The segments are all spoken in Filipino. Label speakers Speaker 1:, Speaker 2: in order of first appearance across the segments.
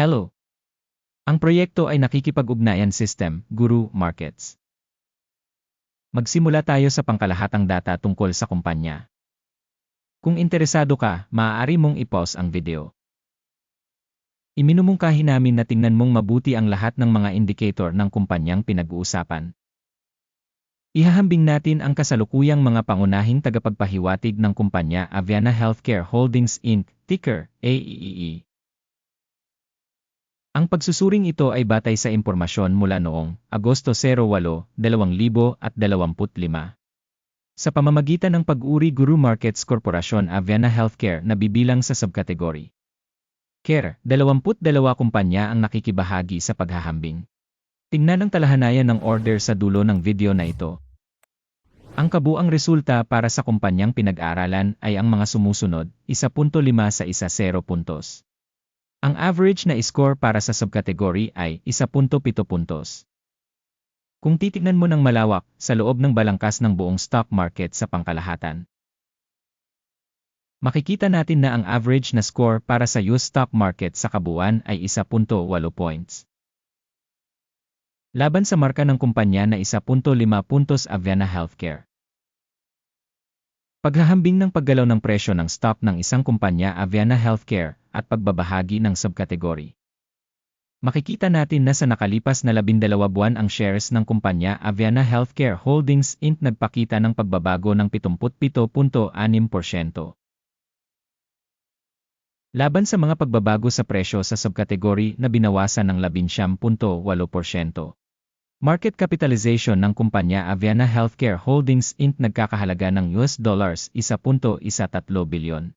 Speaker 1: Hello. Ang proyekto ay nakikipag-ugnayan system, Guru Markets. Magsimula tayo sa pangkalahatang data tungkol sa kumpanya. Kung interesado ka, maaari mong i-pause ang video. Iminumungkahi namin na tingnan mong mabuti ang lahat ng mga indicator ng kumpanyang pinag-uusapan. Ihahambing natin ang kasalukuyang mga pangunahing tagapagpahiwatig ng kumpanya Aviana Healthcare Holdings Inc., ticker AEEE. Ang pagsusuring ito ay batay sa impormasyon mula noong Agosto 08, 2025. Sa pamamagitan ng pag-uri Guru Markets Corporation Aviana Healthcare na bibilang sa subkategory. Care, 22 kumpanya ang nakikibahagi sa paghahambing. Tingnan ang talahanayan ng order sa dulo ng video na ito. Ang kabuang resulta para sa kumpanyang pinag-aralan ay ang mga sumusunod, 1.5 sa isa 0 puntos. Ang average na score para sa subkategory ay 1.7 puntos. Kung titignan mo ng malawak sa loob ng balangkas ng buong stock market sa pangkalahatan, makikita natin na ang average na score para sa US stock market sa kabuuan ay 1.8 points. Laban sa marka ng kumpanya na 1.5 puntos Aviana Healthcare. Paghahambing ng paggalaw ng presyo ng stock ng isang kumpanya Aviana Healthcare at pagbabahagi ng subkategory. Makikita natin na sa nakalipas na labindalawa buwan ang shares ng kumpanya Aviana Healthcare Holdings Inc. nagpakita ng pagbabago ng 77.6%. Laban sa mga pagbabago sa presyo sa subkategory na binawasan ng 11.8%. Market capitalization ng kumpanya Aviana Healthcare Holdings Inc. nagkakahalaga ng US dollars 1.13 bilyon.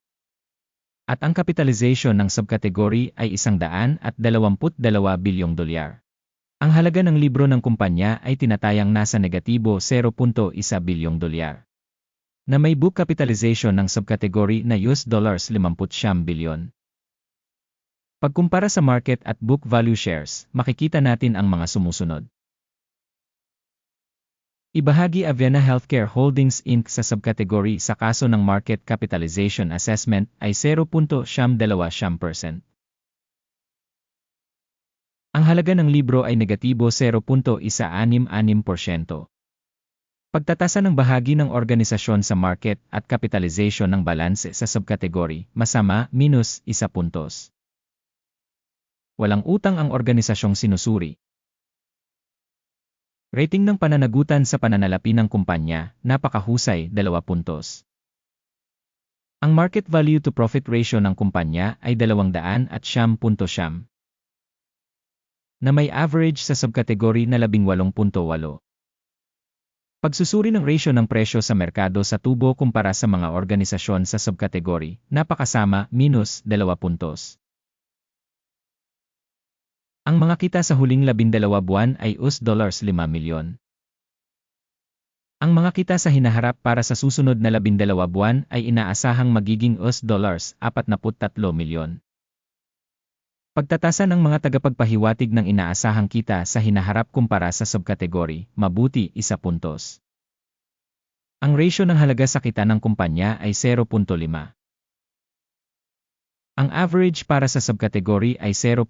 Speaker 1: At ang capitalization ng subkategory ay 122 bilyong dolyar. Ang halaga ng libro ng kumpanya ay tinatayang nasa negatibo 0.1 bilyong dolyar. Na may book capitalization ng subkategory na US dollars 50 bilyon. Pagkumpara sa market at book value shares, makikita natin ang mga sumusunod. Ibahagi Aviana Healthcare Holdings Inc. sa subkategory sa kaso ng Market Capitalization Assessment ay 0.72%. Ang halaga ng libro ay negatibo 0.166%. Pagtatasa ng bahagi ng organisasyon sa market at capitalization ng balanse sa subkategory, masama, minus, isa puntos. Walang utang ang organisasyong sinusuri, Rating ng pananagutan sa pananalapi ng kumpanya, napakahusay, 2 puntos. Ang market value to profit ratio ng kumpanya ay 200 at siyam punto siyam, na may average sa subkategory na 18.8. Pagsusuri ng ratio ng presyo sa merkado sa tubo kumpara sa mga organisasyon sa subkategory, napakasama, minus 2 puntos. Ang mga kita sa huling labindalawa buwan ay US dollars 5 milyon. Ang mga kita sa hinaharap para sa susunod na labindalawa buwan ay inaasahang magiging US dollars 43 milyon. Pagtatasa ng mga tagapagpahiwatig ng inaasahang kita sa hinaharap kumpara sa subkategory, mabuti, isa puntos. Ang ratio ng halaga sa kita ng kumpanya ay 0.5. Ang average para sa subkategory ay 0.5.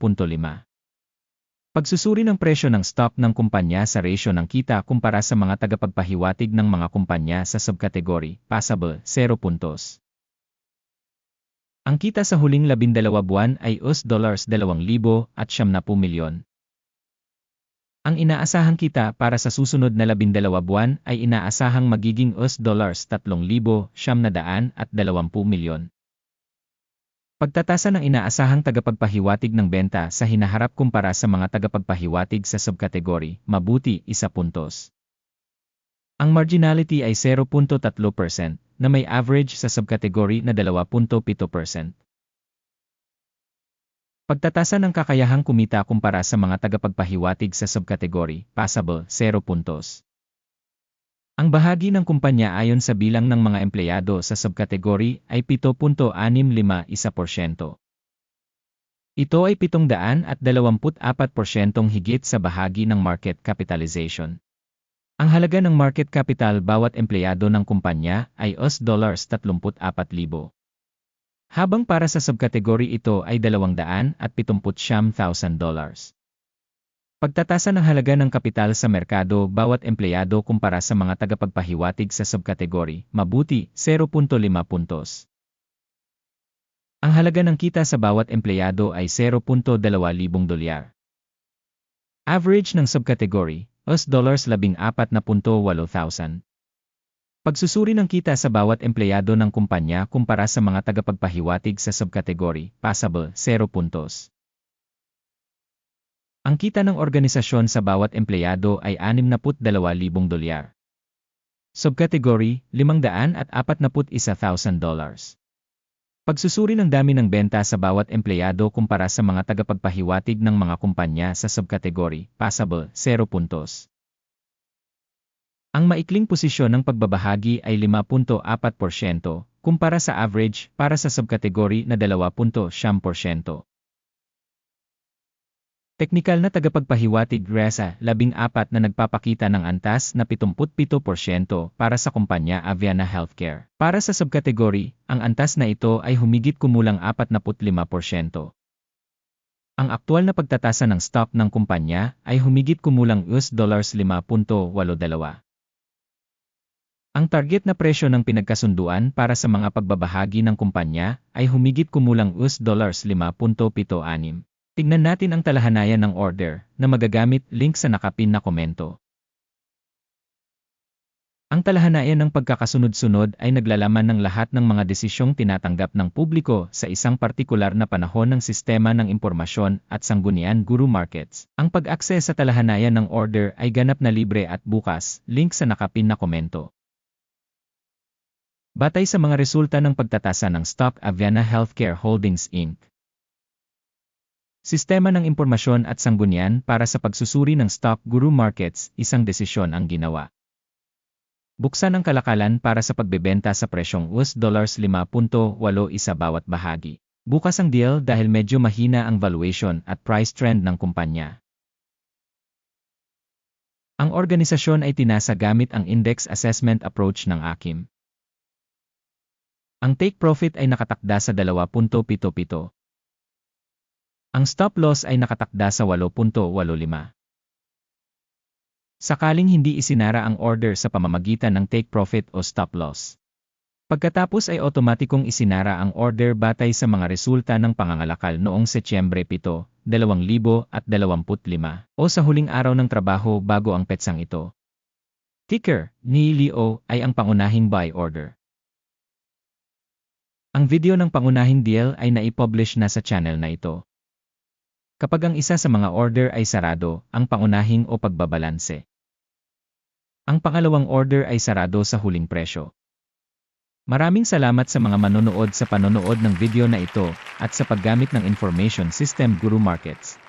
Speaker 1: Pagsusuri ng presyo ng stock ng kumpanya sa ratio ng kita kumpara sa mga tagapagpahiwatig ng mga kumpanya sa subkategory, passable, 0 puntos. Ang kita sa huling labindalawa buwan ay US dollars 2,000 at 70 milyon. Ang inaasahang kita para sa susunod na labindalawa buwan ay inaasahang magiging US dollars 3,000 at 20 milyon. Pagtatasa ng inaasahang tagapagpahiwatig ng benta sa hinaharap kumpara sa mga tagapagpahiwatig sa subkategory, mabuti, isa puntos. Ang marginality ay 0.3% na may average sa subkategory na 2.7%. Pagtatasa ng kakayahang kumita kumpara sa mga tagapagpahiwatig sa subkategory, passable, 0 puntos. Ang bahagi ng kumpanya ayon sa bilang ng mga empleyado sa subkategory ay 7.651%. Ito ay 724% higit sa bahagi ng market capitalization. Ang halaga ng market capital bawat empleyado ng kumpanya ay US dollars 34,000. habang para sa subkategory ito ay 279,000 dollars. Pagtatasa ng halaga ng kapital sa merkado bawat empleyado kumpara sa mga tagapagpahiwatig sa subkategory, mabuti, 0.5 puntos. Ang halaga ng kita sa bawat empleyado ay 0.2,000 dolyar. Average ng subkategory, US dollars 14.8,000. Pagsusuri ng kita sa bawat empleyado ng kumpanya kumpara sa mga tagapagpahiwatig sa subkategory, passable, 0 puntos. Ang kita ng organisasyon sa bawat empleyado ay 62,000 dolyar. Subkategory, 541,000 dollars. Pagsusuri ng dami ng benta sa bawat empleyado kumpara sa mga tagapagpahiwatig ng mga kumpanya sa subkategory, passable, 0 puntos. Ang maikling posisyon ng pagbabahagi ay 5.4% kumpara sa average para sa subkategory na 2.7%. Teknikal na tagapagpahiwatig RESA, 14 na nagpapakita ng antas na 77% para sa kumpanya Aviana Healthcare. Para sa subkategory, ang antas na ito ay humigit kumulang 45%. Ang aktual na pagtatasa ng stock ng kumpanya ay humigit kumulang US$5.82. Ang target na presyo ng pinagkasunduan para sa mga pagbabahagi ng kumpanya ay humigit kumulang US$5.76. Tingnan natin ang talahanayan ng order na magagamit link sa nakapin na komento. Ang talahanayan ng pagkakasunod-sunod ay naglalaman ng lahat ng mga desisyong tinatanggap ng publiko sa isang partikular na panahon ng sistema ng impormasyon at sanggunian guru markets. Ang pag-akses sa talahanayan ng order ay ganap na libre at bukas, link sa nakapin na komento. Batay sa mga resulta ng pagtatasa ng stock Aviana Healthcare Holdings Inc., Sistema ng impormasyon at sanggunian para sa pagsusuri ng stock Guru Markets, isang desisyon ang ginawa. Buksan ang kalakalan para sa pagbebenta sa presyong US dollars 5.81 bawat bahagi. Bukas ang deal dahil medyo mahina ang valuation at price trend ng kumpanya. Ang organisasyon ay tinasa gamit ang index assessment approach ng AKIM. Ang take profit ay nakatakda sa 2.77. Ang stop loss ay nakatakda sa 8.85. Sakaling hindi isinara ang order sa pamamagitan ng take profit o stop loss. Pagkatapos ay otomatikong isinara ang order batay sa mga resulta ng pangangalakal noong Setyembre 7, 2025 o sa huling araw ng trabaho bago ang petsang ito. Ticker, ni Leo ay ang pangunahing buy order. Ang video ng pangunahing deal ay naipublish na sa channel na ito. Kapag ang isa sa mga order ay sarado, ang pangunahing o pagbabalanse. Ang pangalawang order ay sarado sa huling presyo. Maraming salamat sa mga manonood sa panonood ng video na ito at sa paggamit ng Information System Guru Markets.